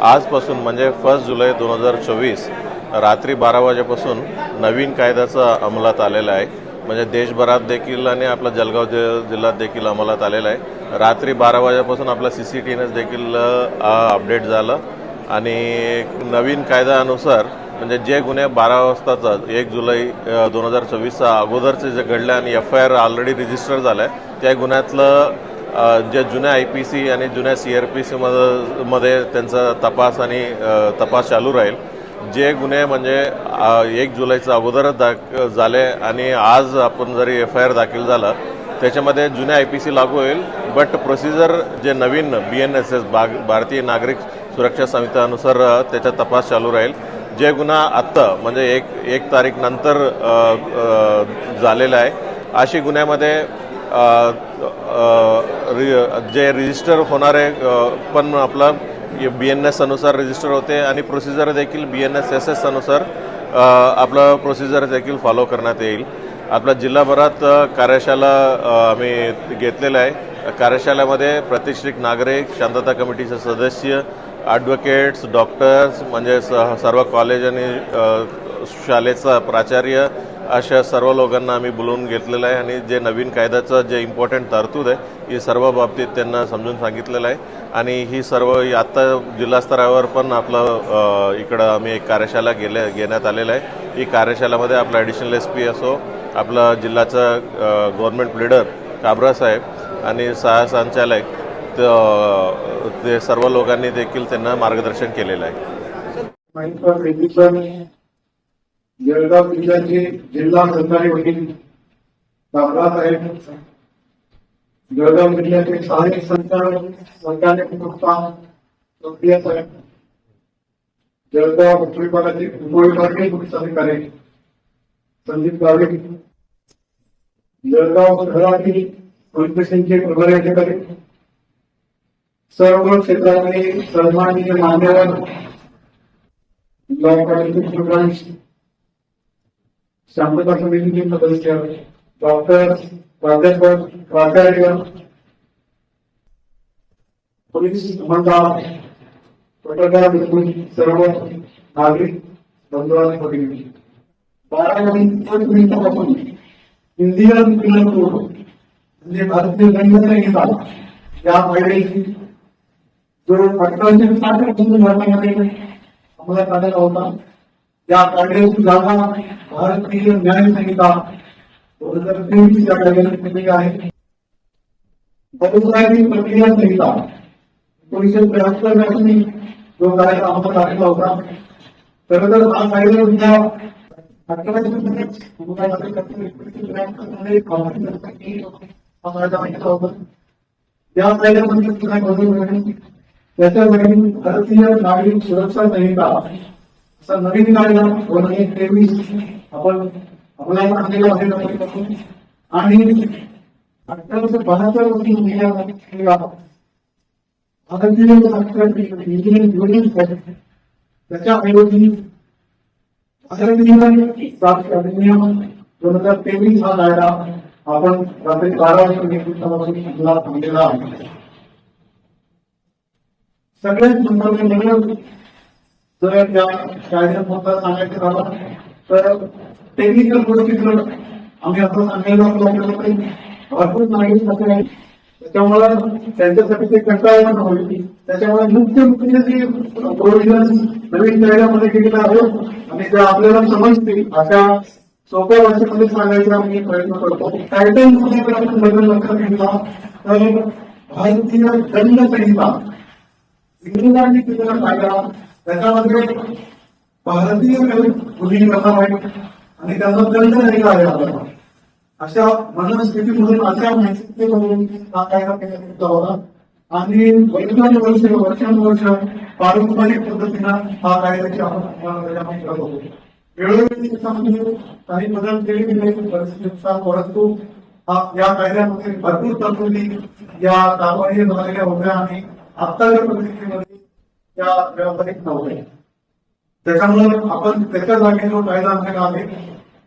आजपासून म्हणजे फर्स्ट जुलै दोन हजार चोवीस रात्री बारा वाजेपासून नवीन कायद्याचा अंमलात आलेला आहे. म्हणजे देशभरात देखील आणि आपला जळगाव जिल्ह्यात देखील अंमलात आलेला आहे. रात्री बारा वाजेपासून आपला सी सी टी एनएस देखील अपडेट झालं. आणि नवीन कायद्यानुसार म्हणजे जे गुन्हे बारा वाजताचा एक जुलै दोन हजार चोवीसचा अगोदरचे जे घडले आणि F I R already register झालं आहे त्या गुन्ह्यातलं ज्या जे जुन्या आय पी सी आणि जुन्या सी आर पी सीमध्ये मध्ये त्यांचा तपास आणि तपास चालू राहील. जे गुन्हे म्हणजे एक जुलैचं अगोदरच दाख झाले आणि आज आपण जरी एफ आय आर दाखल झाला त्याच्यामध्ये जुन्या आय पी सी लागू होईल. बट प्रोसिजर जे नवीन बी एन एस एस भारतीय नागरिक सुरक्षा संहितानुसार त्याचा तपास चालू राहील. जे गुन्हा आत्ता म्हणजे एक एक तारीख नंतर झालेला आहे अशी गुन्ह्यामध्ये रि- जे रजिस्टर होणारे पण आपला बी एन एस अनुसार रजिस्टर होते आणि प्रोसिजर देखील B N S S S अनुसार आपलं प्रोसिजर देखील फॉलो करण्यात येईल. आपल्या जिल्हाभरात कार्यशाला कार्यशाळा आम्ही घेतलेल्या आहे. कार्यशाळेमध्ये प्रतिष्ठित नागरिक शांतता कमिटीचे सदस्य ॲडव्होकेट्स डॉक्टर्स म्हणजे स- सर्व कॉलेज आणि शाळेचा प्राचार्य अशा सर्व लोकांना आम्ही बोलवून घेतलेलं आहे आणि जे नवीन कायद्याचं जे इम्पॉर्टंट तरतूद आहे ही सर्व बाबतीत त्यांना समजून सांगितलेलं आहे. आणि ही सर्व आत्ता जिल्हा स्तरावर पण आपलं इकडं आम्ही एक कार्यशाला गेले घेण्यात आलेलं आहे. ही कार्यशाळेमध्ये आपला ॲडिशनल एस पी असो आपला जिल्ह्याचा गव्हर्नमेंट लिडर काब्रा साहेब आणि सहा संचालक ते सर्व लोकांनी देखील त्यांना मार्गदर्शन केलेलं आहे. जळगाव जिल्ह्याचे जिल्हा सरकारी वकील बाबरासाहेब जळगाव जिल्ह्याचे सहाय्यक संचालक संचालक मुक्ता चौधरी साहेब जळगाव उपविभागाचे उपविभागीय पोलीस अधिकारी संदीप गावे जळगाव शहरातील पोलीस स्टेशनचे प्रभारी अधिकारी सर्व क्षेत्रातील सन्माननीय मान्यवर लॉकडाऊनचे स्टुडंट्स शांतता समितीचे सदस्य डॉक्टर प्राध्यापक प्राचार्य पोलीस मंडळ पत्रकार सर्व नागरिक बंधू आणि भगिनी बारा नवीन मिनिटापासून इंडियन पिलर कोड म्हणजे भारतीय दंड संहिता या कायद्याची जो अठराशे साठ भारतामध्ये अंमलात आलेला होता. या कायद्याची जागा भारतीय न्याय संहिता दोन हजार तेवीस या कायद्याने केलेली आहे. बदलणारी प्रक्रिया संहिता एकोणीसशे त्र्याहत्तरपासून जो कायदा अंमलात आलेला होता. खरं तर हा कायदा सुद्धा या कायद्यामध्ये त्याच्या बदल भारतीय नागरिक सुरक्षा संहिता सर नवीन कायदा दोन हजार तेवीस. आपण आपल्याला आणलेला आहे नवीन. आणि अठराशे बहात्तर रोजी भारतीय त्याच्या ऐवजी अधिनियम दोन हजार तेवीस हा कायदा आपण रात्री बारा वाजता आहे सगळ्यात महत्त्वाचे म्हणजे जर त्या कायद्यात मुद्दा सांगायचं झाला तर टेक्निकल गोष्टीकडे आम्ही असं सांगायला आपल्याला काही भरपूर नागरिक असे आहेत त्याच्यामुळं त्यांच्यासाठी ते कंटाळवण होईल त्याच्यामुळे मुख्य मुख्य जे प्रोव्हिजन नवीन कायद्यामध्ये केलेलं आहे आणि ते आपल्याला समजतील. अशा सोप्या भाषेमध्ये सांगायचा आम्ही प्रयत्न करतो. टायटलमध्ये जर आपण बदल लक्षात घेतला तर भारतीय दंड संहिता इंग्रजांनी केलेला कायदा त्याच्यामध्ये भारतीय गुन्हे प्रकार आहेत. आणि त्यांना दंड नाही आलेला अशा मनस्थितीमधून अशा माहिती हा कायदा केला होता आणि वर्षानुवर्ष वर्षानुवर्ष पारंपरिक पद्धतीनं हा कायद्याची अंमलबजावणी करत होतो. वेळोवेळी त्याच्यामध्ये काही बदल केले गेले परिस्थितीनुसार परंतु हा या कायद्यामध्ये भरपूर तरतुदी या कारवाई झालेल्या होत्या आणि आत्ताच्या परिस्थितीमध्ये त्या व्यावहारिक नव्हत्या त्याच्यामुळे आपण त्याच्या जागी जो कायदा आणलेला आहे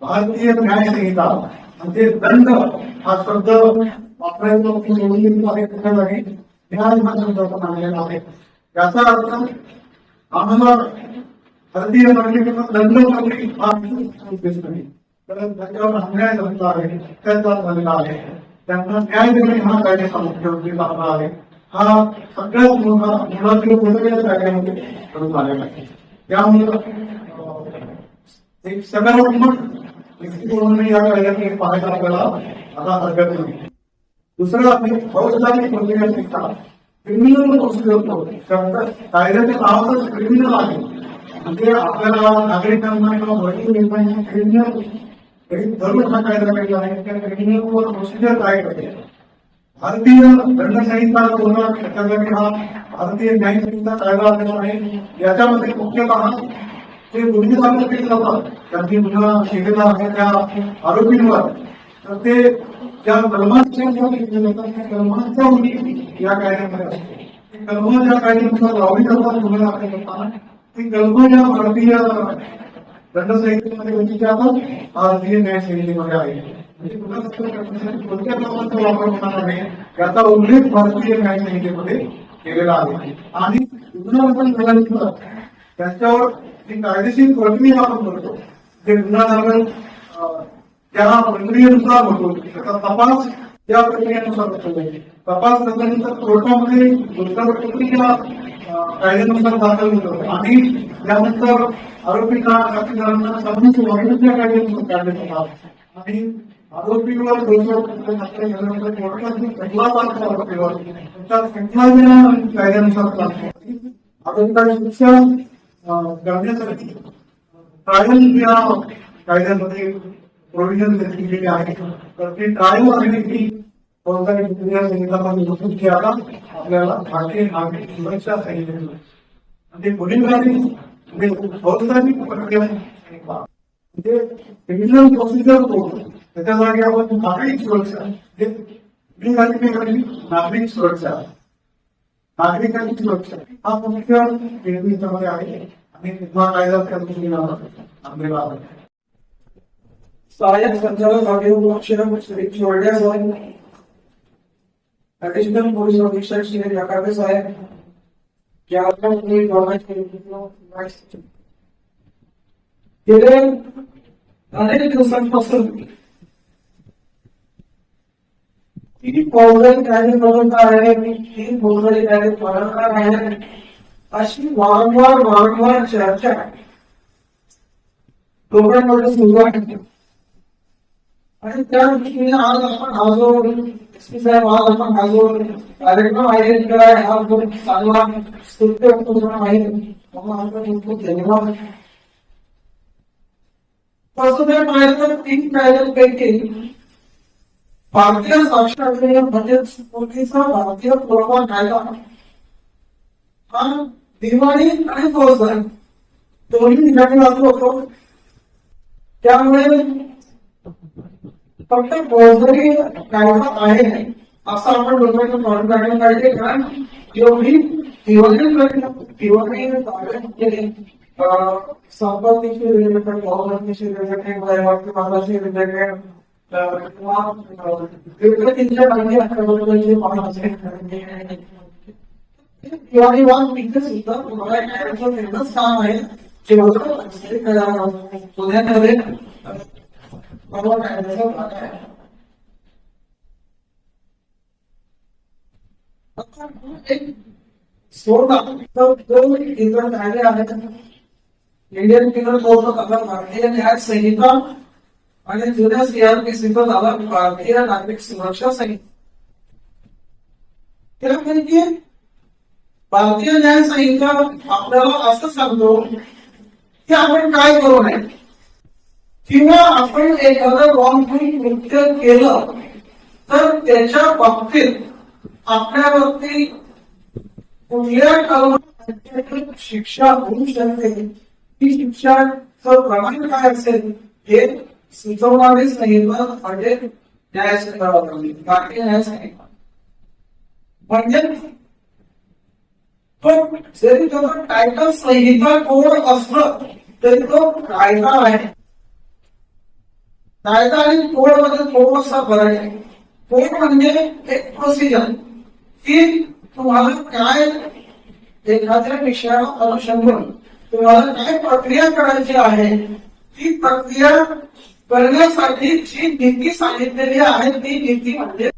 भारतीय न्याय संहिता म्हणजे दंड हा शब्द वापरायचा आहे त्याच्या जागी न्याय हा शब्द आपण आणलेला आहे. याचा अर्थ आम्हाला भारतीय नागरिकांना दंड करणे हा उद्देश नाही. कारण त्यांच्यावर अन्याय झालेला आहे अत्याचार झालेला आहे. त्यांना न्याय देणे हा कायद्याचा मुख्य उद्देश आपला आहे. हा सगळ्या मोठा मुळातील गोष्ट कायद्यामध्ये करून आलेला आहे. त्यामुळे एक सकारात्मक दृष्टिकोनाने या कायद्याकडे पाहायला आपल्याला आता हरकत नाही दुसरं आपली फौजदारी प्रक्रिया शिकता क्रिमिनल प्रोसिजर कायद्याच्या नावातच क्रिमिनल आहे. म्हणजे आपल्याला नागरिकांना किंवा भरती निर्माण क्रिमिनल धरून हा कायदा केला आहे. त्या क्रिमिनल प्रोसिजर काय करते भारतीय दंडसंहिता दोन हजार त्याच्यासाठी हा भारतीय न्यायसंहिता कायदा आलेला आहे. याच्यामध्ये मुख्यतः जे गुन्हे दाखल केले जातात त्यांनी गुन्हा केलेला आहे त्या आरोपींवर. तर ते ज्या कलमांच्या केले जातात त्या कलमांच्या उनी या कायद्यामध्ये असते ते कलम ज्या कायद्यानुसार लावली जातात गुन्हे दाखल करताना ती कलम या भारतीय दंडसंहितेमध्ये होती त्या आता भारतीय न्यायसंहितेमध्ये आहे म्हणजे पुन्हा दाखल करण्यासाठी कोणत्या कलमांचा वापर होणार आहे याचा उल्लेख भारतीय न्यायसंहितेमध्ये केलेला आहे आणि गुन्हा झाल्यानंतर त्याच्यावर जी कायदेशीर प्रक्रिया आपण करतो जे गुन्हा त्या प्रक्रियेनुसार होतो त्याचा तपास त्या प्रक्रियेनुसार होतो तपास झाल्यानंतर कोर्टामध्ये प्रक्रिया कायद्यानुसार दाखल होतो आणि त्यानंतर आरोपींना साक्षीदारांना समन्स वागण्याच्या कायद्यानुसार काढण्यात येतात आणि आरोपीवर कोर्टाची खटला आरोपीवर खटला कायद्यानुसार चालतो आरोपीला शिक्षा करण्यासाठी ट्रायल या कायद्यामध्ये प्रोव्हिजन दिलेली आहे तर ती ट्रायल आहे की प्रक्रिया संहितामध्ये आपल्याला भारतीय नागरिक सुरक्षा संहितेत म्हणजे गुन्हेगारी म्हणजे फौजदारी प्रक्रिया म्हणजे क्रिमिनल प्रोसिजर कोड त्याच्या जागी आपण नागरिक सुरक्षा म्हणजे गुन्हेगारी नाही म्हणजे नागरिक सुरक्षा नागरिकांची सुरक्षा हा मुख्य निर्मितीमध्ये आहे आणि हा कायदा त्या दृष्टीने आणलेला आहे सहाय्यक संचालक आढळून अक्षरम श्री चोरड्या साहेब ऍडिशनल पोलीस अधीक्षक श्री जकार्ते साहेब ज्यामध्ये गव्हर्नमेंट गेले अनेक दिवसांपासून किती फौजदारी कायदे प्रवर्तक आहे किती फौजदारी कायदे पालनकार आहे अशी वारंवार वारंवार चर्चा. लोकांमध्ये सुरुवात होते. आणि त्या दृष्टीने आज आपण हा जो साहेब आज आपण हा जो कार्यक्रम आयोजित केला आहे हा जो चांगला स्तुत्य उपक्रम आहे. म्हणून आपण धन्यवाद. तसं जर पाहिलं तर तीन कायद्यांपैकी भारतीय साक्षर म्हणजे भारतीय पुरवठा कायदा हा दिवाळी आणि फौजदारी दोन्ही ठिकाणी लागू होतो. त्यामुळे फक्त फौजदारी कायदा आहे असं आपण डोक्यातून काढून काढलं पाहिजे. कारण एवढी अं, संपत्तीशी रिलेटेड गव्हर्नमेंटशी रिलेटेड वैवाहिक रिलेटेड किंवा अं, सुद्धा काम आहे पुण्यामध्ये आता इंडियन पिनल कोड भारतीय न्याय संहिता आणि जुन्या सीआरपीसीचा झाला भारतीय नागरिक सुरक्षा संहिता त्यापैकी भारतीय न्याय संहिता आपल्याला असं सांगतो की आपण काय करू नये. किंवा आपण एखादं रॉंगफुल कृत्य केलं तर त्याच्या बाबतीत आपल्यावरती कुठल्या कलमात शिक्षा होऊ शकते? ती शिक्षाचं प्रमाण काय असेल? हे म्हणजे पण जरी त्याचा टायटल संहिता कोड तरी तो कायदा कायदा आणि कोड मध्ये थोडासा फरक आहे कोड म्हणजे एक प्रोसिजर की तुम्हाला काय एखाद्या विषयाला अनुषंगाने तुम्हाला काय प्रक्रिया करायची आहे ती प्रक्रिया करण्यासाठी जी नीती सांगितलेली आहे ती नीती म्हणजे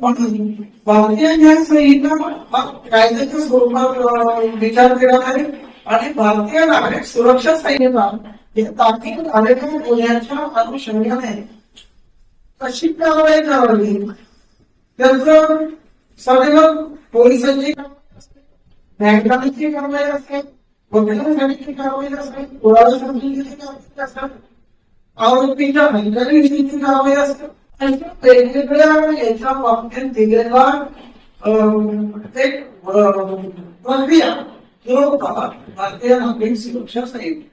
म्हणून भारतीय न्याय संहिता कायद्याच्या स्वरूपात विचार केला आहे. आणि भारतीय नागरिक सुरक्षा संहिता हे ताकीद झालेल्या गुन्ह्याच्या अनुषंगाने कशी कारवाई करावी? त्याचं सगळं पोलिसांची बँकांची कारवाई असेल वकिलांसाठी कारवाई असते पोरासाठी कारवाई असते आरोपीच्या हंगामीची कारवाई असते अशा वेगवेगळ्या याच्या बाबतीत दिलेला अं, एक अं, प्रक्रिया जो भारतीय नागरिक सुरक्षा संहिता